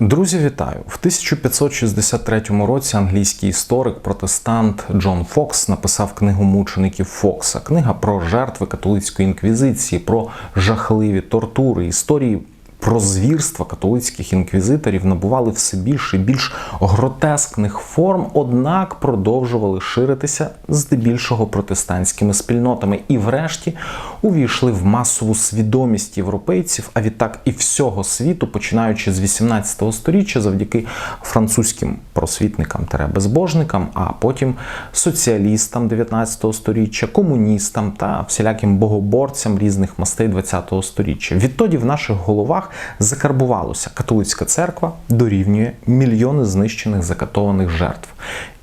Друзі, вітаю! В 1563 році англійський історик, протестант Джон Фокс написав книгу мучеників Фокса. Книга про жертви католицької інквізиції, про жахливі тортури, історії про звірства католицьких інквізиторів набували все більше і більш гротескних форм, однак продовжували ширитися здебільшого протестантськими спільнотами і, врешті, увійшли в масову свідомість європейців, а відтак і всього світу, починаючи з 18 століття, завдяки французьким просвітникам та безбожникам, а потім соціалістам 19 століття, комуністам та всіляким богоборцям різних мастей 20 століття. Відтоді в наших головах закарбувалося католицька церква дорівнює мільйони знищених закатованих жертв.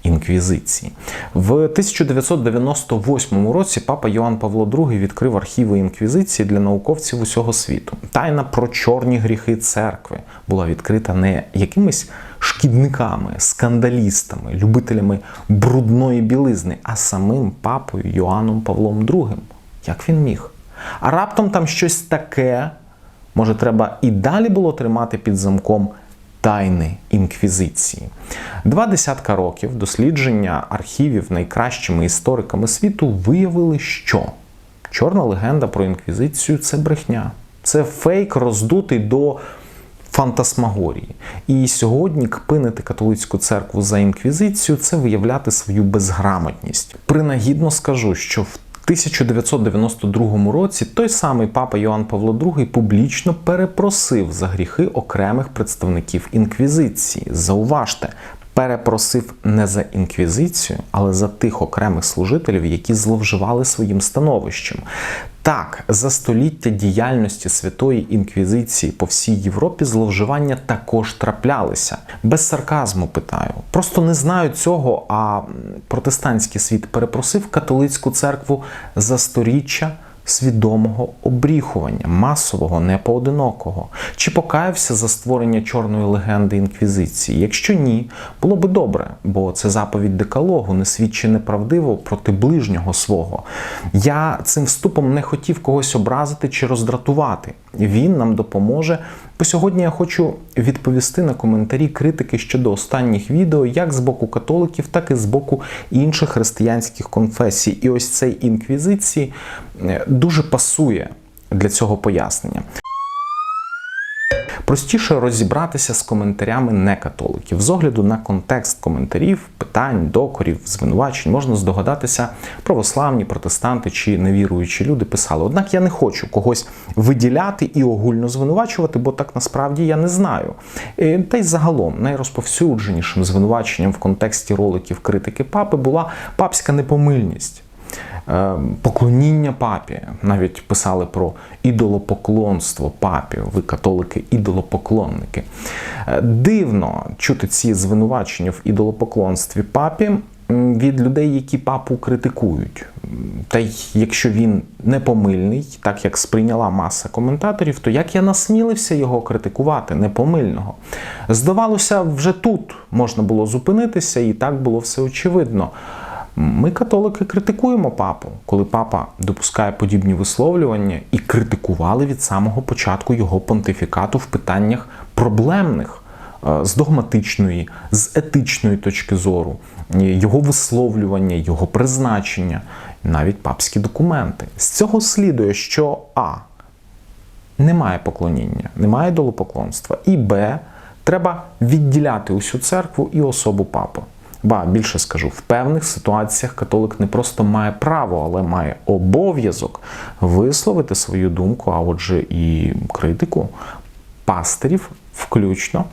Інквізиції в 1998 році папа Йоанн Павло II відкрив архіви інквізиції для науковців усього світу. Тайна про чорні гріхи церкви була відкрита не якимись шкідниками, скандалістами, любителями брудної білизни, а самим папою Йоанном Павлом II. Як він міг? А раптом там щось таке. Може, треба і далі було тримати під замком тайни інквізиції. Два десятка років дослідження архівів найкращими істориками світу виявили, що чорна легенда про інквізицію це брехня, це фейк, роздутий до фантасмагорії. І сьогодні кпинити католицьку церкву за інквізицію це виявляти свою безграмотність. Принагідно скажу, що в 1992 році той самий папа Йоанн Павло II публічно перепросив за гріхи окремих представників інквізиції. Зауважте, перепросив не за інквізицію, але за тих окремих служителів, які зловживали своїм становищем. Так, за століття діяльності святої інквізиції по всій Європі зловживання також траплялися. Без сарказму питаю. Просто не знаю цього, а протестантський світ перепросив католицьку церкву за сторіччя свідомого обріхування, масового, непоодинокого, чи покаявся за створення чорної легенди інквізиції? Якщо ні, було би добре, бо це заповідь декалогу, не свідчить неправдиво проти ближнього свого. Я цим вступом не хотів когось образити чи роздратувати. Він нам допоможе. Бо сьогодні я хочу відповісти на коментарі критики щодо останніх відео, як з боку католиків, так і з боку інших християнських конфесій. І ось цей інквізиції дуже пасує для цього пояснення. Простіше розібратися з коментарями некатоликів. З огляду на контекст коментарів, питань, докорів, звинувачень можна здогадатися, православні, протестанти чи невіруючі люди писали. Однак я не хочу когось виділяти і огульно звинувачувати, бо так насправді я не знаю. Е, та й загалом найрозповсюдженішим звинуваченням в контексті роликів критики папи була папська непомильність. Е, поклоніння папі. Навіть писали про ідолопоклонство папі. Ви католики, ідолопоклонники. Е, дивно чути ці звинувачення в ідолопоклонстві папі від людей, які папу критикують. Та й якщо він непомильний, так як сприйняла маса коментаторів, то як я насмілився його критикувати, непомильного? Здавалося, вже тут можна було зупинитися, і так було все очевидно. Ми, католики, критикуємо папу, коли папа допускає подібні висловлювання і критикували від самого початку його понтифікату в питаннях проблемних е, з догматичної, з етичної точки зору, його висловлювання, його призначення, навіть папські документи. З цього слідує, що А. Немає поклоніння, немає долопоклонства, і Б. Треба відділяти усю церкву і особу папи. Ба більше скажу, в певних ситуаціях католик не просто має право, але має обов'язок висловити свою думку, а отже, і критику пастирів, включно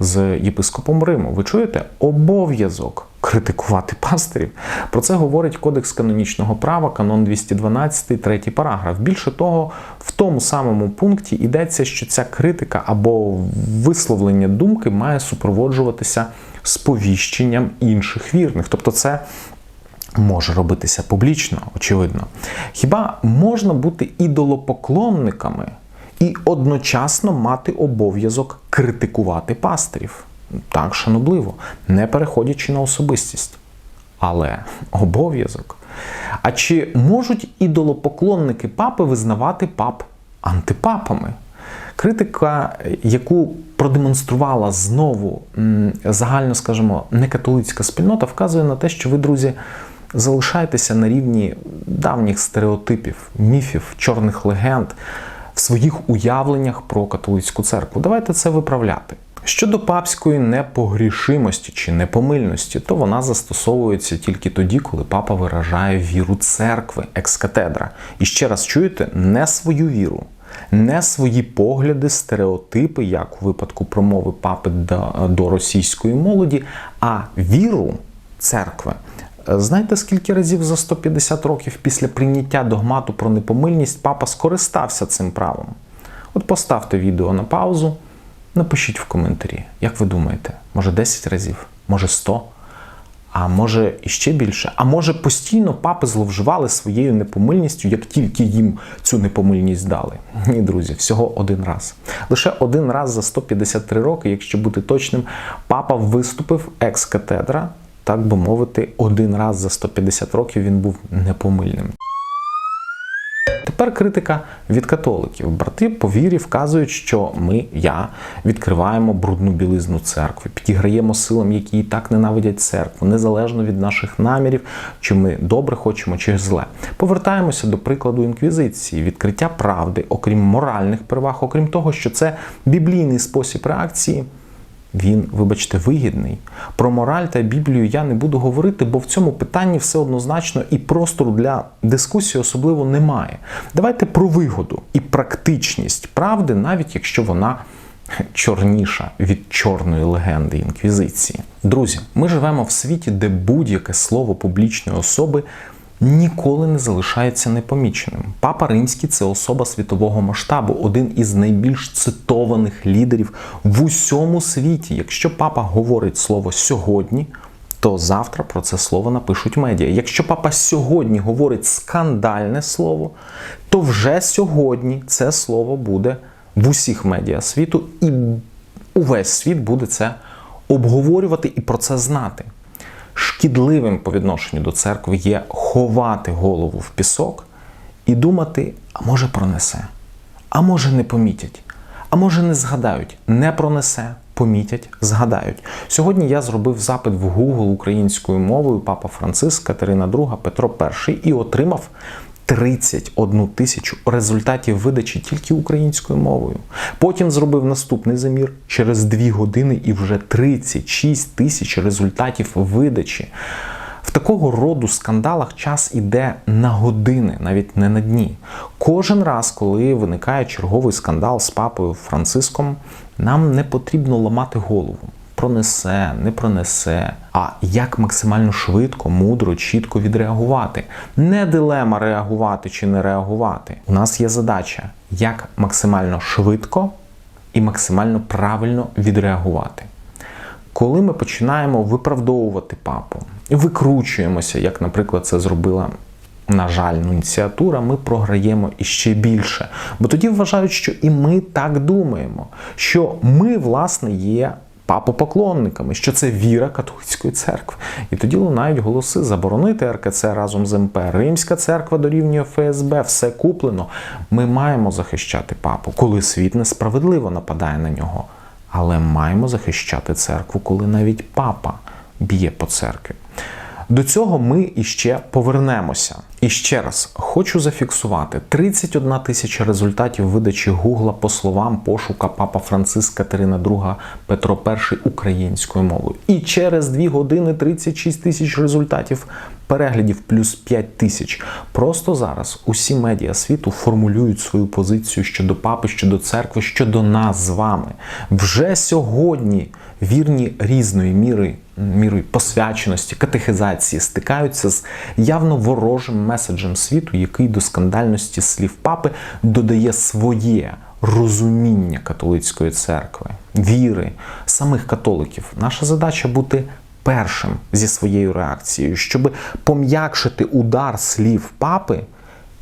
з єпископом Риму. Ви чуєте? Обов'язок критикувати пастирів. Про це говорить Кодекс канонічного права, канон 212, третій параграф. Більше того, в тому самому пункті йдеться, що ця критика або висловлення думки має супроводжуватися сповіщенням інших вірних. Тобто, це. Може робитися публічно, очевидно. Хіба можна бути ідолопоклонниками і одночасно мати обов'язок критикувати пастирів? Так, шанобливо, не переходячи на особистість. Але обов'язок. А чи можуть ідолопоклонники папи визнавати пап антипапами? Критика, яку продемонструвала знову загально, скажімо, некатолицька спільнота, вказує на те, що ви, друзі, залишаєтеся на рівні давніх стереотипів, міфів, чорних легенд в своїх уявленнях про католицьку церкву. Давайте це виправляти. Щодо папської непогрішимості чи непомильності, то вона застосовується тільки тоді, коли папа виражає віру церкви, екскатедра. І ще раз чуєте, не свою віру, не свої погляди, стереотипи, як у випадку промови папи до, російської молоді, а віру церкви. Знаєте, скільки разів за 150 років після прийняття догмату про непомильність папа скористався цим правом? От поставте відео на паузу. Напишіть в коментарі, як ви думаєте, може 10 разів, може 100, а може іще більше. А може постійно папи зловживали своєю непомильністю, як тільки їм цю непомильність дали. Ні, друзі, всього один раз. Лише один раз за 153 роки, якщо бути точним, папа виступив екс-катедра, так би мовити, один раз за 150 років він був непомильним. Тепер критика від католиків. Брати по вірі вказують, що ми, я, відкриваємо брудну білизну церкви, підіграємо силам, які і так ненавидять церкву, незалежно від наших намірів, чи ми добре хочемо, чи зле. Повертаємося до прикладу інквізиції, відкриття правди, окрім моральних переваг, окрім того, що це біблійний спосіб реакції. Він, вибачте, вигідний. Про мораль та Біблію я не буду говорити, бо в цьому питанні все однозначно і простору для дискусії особливо немає. Давайте про вигоду і практичність правди, навіть якщо вона чорніша від чорної легенди інквізиції. Друзі, ми живемо в світі, де будь-яке слово публічної особи ніколи не залишається непоміченим. Папа Римський це особа світового масштабу, один із найбільш цитованих лідерів в усьому світі. Якщо папа говорить слово сьогодні, то завтра про це слово напишуть медіа. Якщо папа сьогодні говорить скандальне слово, то вже сьогодні це слово буде в усіх медіа світу, і увесь світ буде це обговорювати і про це знати шкідливим по відношенню до церкви є ховати голову в пісок і думати, а може пронесе, а може не помітять, а може не згадають, не пронесе. Помітять, згадають. Сьогодні я зробив запит в Google українською мовою Папа Франциск, Катерина II, Петро І і отримав 31 тисячу результатів видачі тільки українською мовою. Потім зробив наступний замір через 2 години і вже 36 тисяч результатів видачі. В такого роду скандалах час іде на години, навіть не на дні. Кожен раз, коли виникає черговий скандал з папою Франциском, нам не потрібно ламати голову пронесе, не пронесе, а як максимально швидко, мудро, чітко відреагувати. Не дилема реагувати чи не реагувати. У нас є задача, як максимально швидко і максимально правильно відреагувати. Коли ми починаємо виправдовувати папу, викручуємося, як, наприклад, це зробила. На жаль, нунціатура, ми програємо іще більше. Бо тоді вважають, що і ми так думаємо, що ми, власне, є папопоклонниками, що це віра католицької церкви. І тоді лунають голоси заборонити РКЦ разом з МП. Римська церква дорівнює ФСБ, все куплено. Ми маємо захищати папу, коли світ несправедливо нападає на нього. Але маємо захищати церкву, коли навіть папа б'є по церкві. До цього ми іще повернемося. І ще раз хочу зафіксувати: 31 тисяча результатів видачі Гугла по словам пошука Папа Франциск Катерина II Петро І українською мовою. І через 2 години 36 тисяч результатів переглядів плюс 5 тисяч. Просто зараз усі медіа світу формулюють свою позицію щодо папи, щодо церкви, щодо нас з вами. Вже сьогодні вірні різної міри мірою посвяченості, катехизації стикаються з явно ворожим меседжем світу, який до скандальності слів папи додає своє розуміння католицької церкви, віри, самих католиків. Наша задача бути першим зі своєю реакцією, щоб пом'якшити удар слів папи.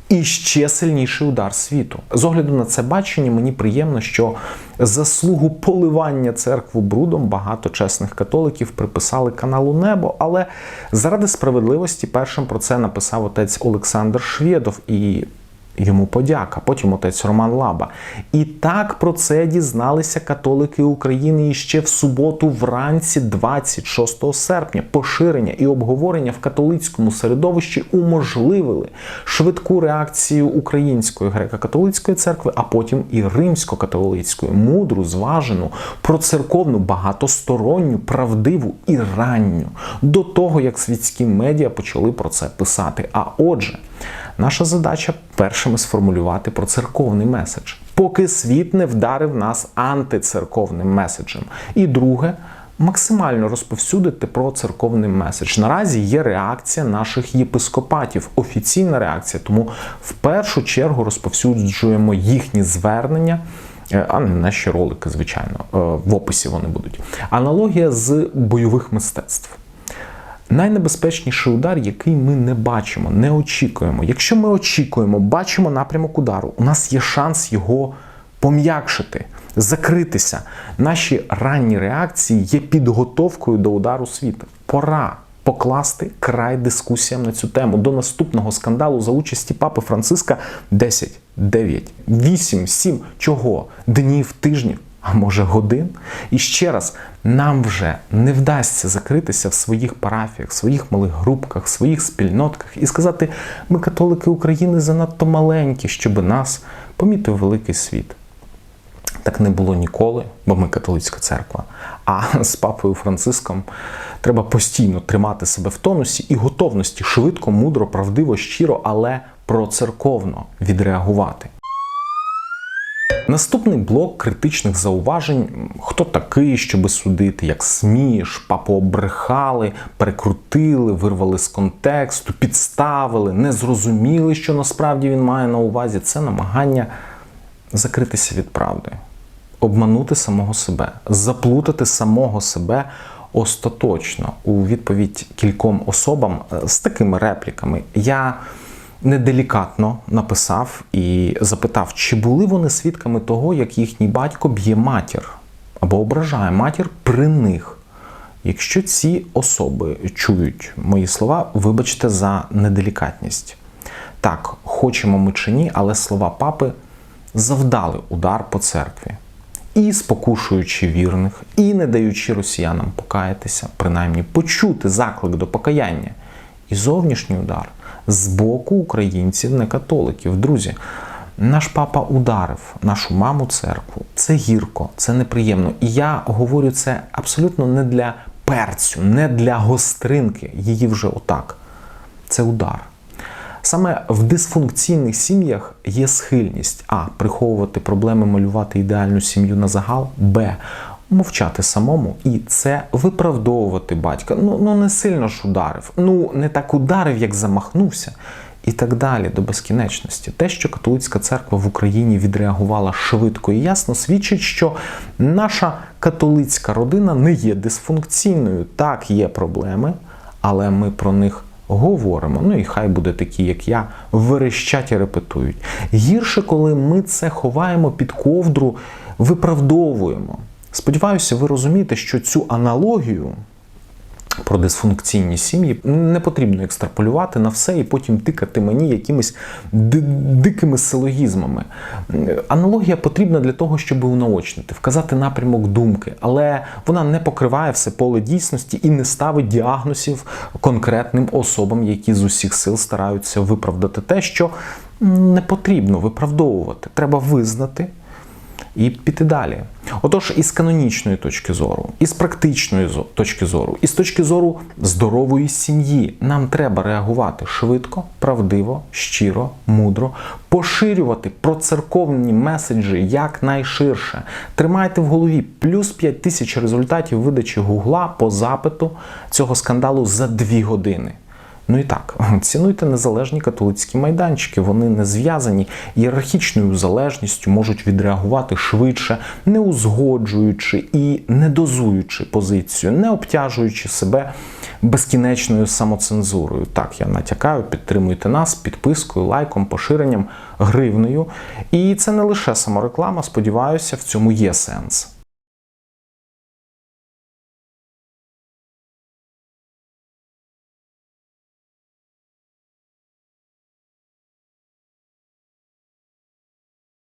І ще сильніший удар світу. З огляду на це бачення, мені приємно, що заслугу поливання церкву брудом багато чесних католиків приписали каналу Небо. Але заради справедливості першим про це написав отець Олександр Швєдов. І Йому подяка, потім отець Роман Лаба. І так про це дізналися католики України іще в суботу, вранці, 26 серпня. Поширення і обговорення в католицькому середовищі уможливили швидку реакцію української греко-католицької церкви, а потім і римсько-католицької, мудру, зважену, процерковну, багатосторонню, правдиву і ранню до того, як світські медіа почали про це писати. А отже. Наша задача першими сформулювати про церковний меседж, поки світ не вдарив нас антицерковним меседжем. І друге. Максимально розповсюдити про церковний меседж. Наразі є реакція наших єпископатів, офіційна реакція. Тому в першу чергу розповсюджуємо їхні звернення, е, а не наші ролики, звичайно. Е, В описі вони будуть. Аналогія з бойових мистецтв. Найнебезпечніший удар, який ми не бачимо, не очікуємо. Якщо ми очікуємо, бачимо напрямок удару, у нас є шанс його пом'якшити, закритися. Наші ранні реакції є підготовкою до удару світу. Пора покласти край дискусіям на цю тему до наступного скандалу за участі папи Франциска 10, 9, 8, 7, чого? Днів, тижнів а може годин. І ще раз, нам вже не вдасться закритися в своїх парафіях, в своїх малих групках, в своїх спільнотках і сказати, ми, католики України, занадто маленькі, щоб нас помітив великий світ. Так не було ніколи, бо ми католицька церква. А з папою Франциском треба постійно тримати себе в тонусі і готовності швидко, мудро, правдиво, щиро, але процерковно відреагувати. Наступний блок критичних зауважень: хто такий, щоби судити, як сміш, папу обрехали, перекрутили, вирвали з контексту, підставили, не зрозуміли, що насправді він має на увазі. Це намагання закритися від правди, обманути самого себе, заплутати самого себе остаточно у відповідь кільком особам е, з такими репліками. Я неделікатно написав і запитав, чи були вони свідками того, як їхній батько б'є матір або ображає матір при них. Якщо ці особи чують мої слова, вибачте за неделікатність. Так, хочемо ми чи ні, але слова папи завдали удар по церкві. І спокушуючи вірних, і не даючи росіянам покаятися, принаймні почути заклик до покаяння. І зовнішній удар з боку українців, не католиків. Друзі, наш папа ударив нашу маму церкву. Це гірко, це неприємно. І я говорю це абсолютно не для перцю, не для гостринки. Її вже отак. Це удар. Саме в дисфункційних сім'ях є схильність а. Приховувати проблеми, малювати ідеальну сім'ю на загал, б мовчати самому і це виправдовувати батька. Ну ну не сильно ж ударив, ну не так ударив, як замахнувся. І так далі до безкінечності. Те, що католицька церква в Україні відреагувала швидко і ясно, свідчить, що наша католицька родина не є дисфункційною. Так, є проблеми, але ми про них говоримо. Ну і хай буде такі, як я, верещать і репетують. Гірше, коли ми це ховаємо під ковдру, виправдовуємо. Сподіваюся, ви розумієте, що цю аналогію про дисфункційні сім'ї не потрібно екстраполювати на все і потім тикати мені якимись дикими силогізмами. Аналогія потрібна для того, щоб унаочнити, вказати напрямок думки, але вона не покриває все поле дійсності і не ставить діагнозів конкретним особам, які з усіх сил стараються виправдати те, що не потрібно виправдовувати. Треба визнати і піти далі. Отож, із канонічної точки зору, із практичної точки зору, і з точки зору здорової сім'ї, нам треба реагувати швидко, правдиво, щиро, мудро, поширювати процерковні меседжі якнайширше. Тримайте в голові плюс 5 тисяч результатів видачі гугла по запиту цього скандалу за 2 години. Ну і так, цінуйте незалежні католицькі майданчики. Вони не зв'язані ієрархічною залежністю, можуть відреагувати швидше, не узгоджуючи і не дозуючи позицію, не обтяжуючи себе безкінечною самоцензурою. Так, я натякаю, підтримуйте нас підпискою, лайком, поширенням, гривнею. І це не лише самореклама. Сподіваюся, в цьому є сенс.